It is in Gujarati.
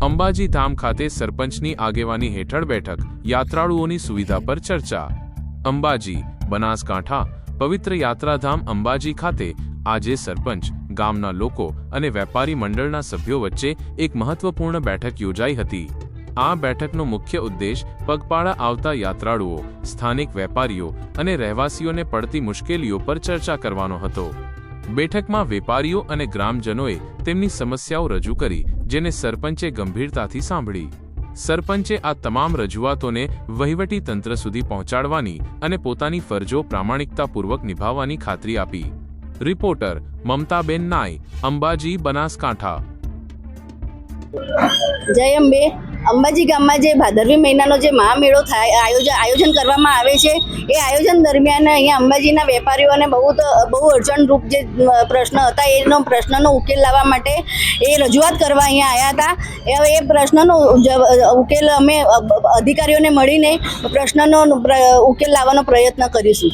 અંબાજી ધામ ખાતે સરપંચની આગેવાની હેઠળ બેઠક, યાત્રાળુઓની સુવિધા પર ચર્ચા. અંબાજી, બનાસકાંઠા, પવિત્ર યાત્રાધામ અંબાજી ખાતે આજે સરપંચ, ગામના લોકો અને વેપારી મંડળના સભ્યો વચ્ચે એક મહત્વપૂર્ણ બેઠક યોજાઈ હતી. આ બેઠકનો મુખ્ય ઉદ્દેશ પગપાળા આવતા યાત્રાળુઓ, સ્થાનિક વેપારીઓ અને રહેવાસીઓને પડતી મુશ્કેલીઓ પર ચર્ચા કરવાનો હતો. બેઠકમાં વેપારીઓ અને ગ્રામજનોએ તેમની સમસ્યાઓ રજૂ કરી, જેને સરપંચે ગંભીરતાથી સાંભળી. સરપંચે આ તમામ રજૂઆતોને વહીવટી તંત્ર સુધી પહોંચાડવાની અને પોતાની ફરજો પ્રામાણિકતાપૂર્વક નિભાવવાની ખાતરી આપી. રિપોર્ટર મમતાબેન નાય, અંબાજી, બનાસકાંઠા. જય અંબે. અંબાજી ગામમાં જે ભાદરવી મહિનાનો જે મહામેળો થાય, આયોજન આયોજન કરવામાં આવે છે, એ આયોજન દરમિયાન અહીંયા અંબાજીના વેપારીઓને બહુ બહુ અડચણરૂપ જે પ્રશ્ન હતા, એનો પ્રશ્નનો ઉકેલ લાવવા માટે એ રજૂઆત કરવા અહીંયા આવ્યા હતા. હવે એ પ્રશ્નનો ઉકેલ અમે અધિકારીઓને મળીને પ્રશ્નનો ઉકેલ લાવવાનો પ્રયત્ન કરીશું.